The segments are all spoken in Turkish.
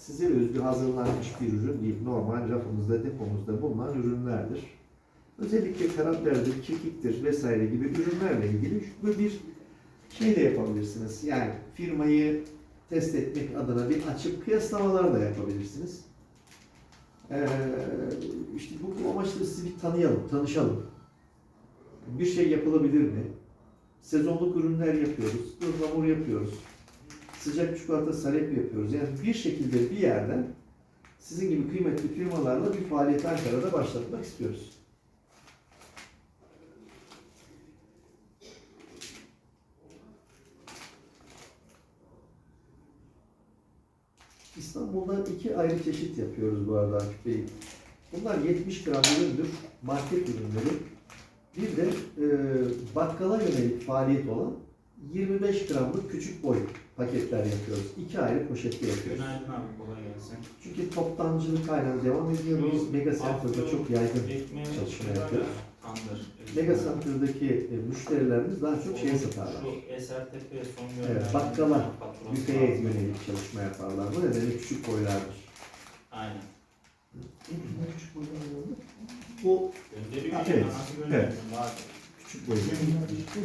size özgü hazırlanmış bir ürün değil. Normal rafımızda, depomuzda bulunan ürünlerdir. Özellikle karabiberdir, kekiktir vesaire gibi ürünlerle ilgili bu bir şey de yapabilirsiniz. Yani firmayı test etmek adına bir açıp kıyaslamalar da yapabilirsiniz. Ee, işte bu amaçla sizi bir tanıyalım, tanışalım. Bir şey yapılabilir mi? Sezonluk ürünler yapıyoruz, ıhlamur yapıyoruz, sıcak çikolata salep yapıyoruz. Yani bir şekilde bir yerden sizin gibi kıymetli firmalarla bir faaliyet Ankara'da başlatmak istiyoruz. İstanbul'da iki ayrı çeşit yapıyoruz bu arada Akif Bey. Bunlar 70 gram üründür, market ürünleri. Bir de e, bakkala yönelik faaliyet olan 25 gramlık küçük boy paketler yapıyoruz. İki ayrı poşette yapıyoruz. Günaydın abi kolay gelsin. Çünkü toptancılık aynen devam ediyor. Biz Mega Center'da çok yaygın. Çalışma şey yapıyoruz. Mega Center'daki e, müşterilerimiz daha çok şeye satarlar. Şu SRTP son Evet, bakkala, Büfeye yönelik çalışma yaparlar. Bu nedenle küçük boylardır. Aynen. Küçük oldu. Bu evet, var. küçük boylar.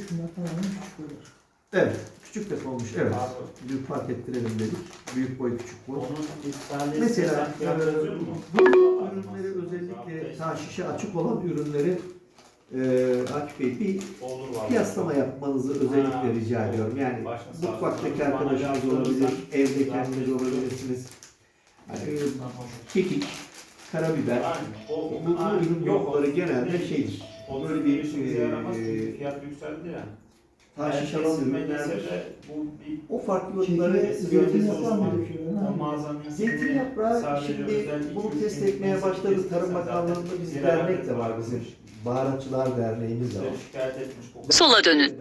Şunlar tamamen küçük boylar. Evet, küçük de olmuş. Evet. Abi, Bir fark ettirelim dedik. Büyük boy, küçük boy. onun Mesela e, bu ürünleri özellikle ta şişe açık olan ürünleri e, Akif Bey bir Olur kıyaslama yapmanızı özellikle Ha, rica ediyorum. Yani Başka sağ- mutfaktaki bana arkadaşınız olabilir, evde kendiniz olabilirsiniz. Hani, kekik, karabiber, Aynen. O, bu, bu ürün Yok, grupları genelde şeydir. Böyle bir, e, fiyat yükseldi ya. Ta şişe de bu bir O farklılıkları Zeytin olsun. bir döküyor. Zeytin yaprağı şimdi bunu test etmeye başladı. Tarım Bakanlığı'nda bir bir dernek de var bizim. Baharatçılar Derneğimiz de var. Sola dönün.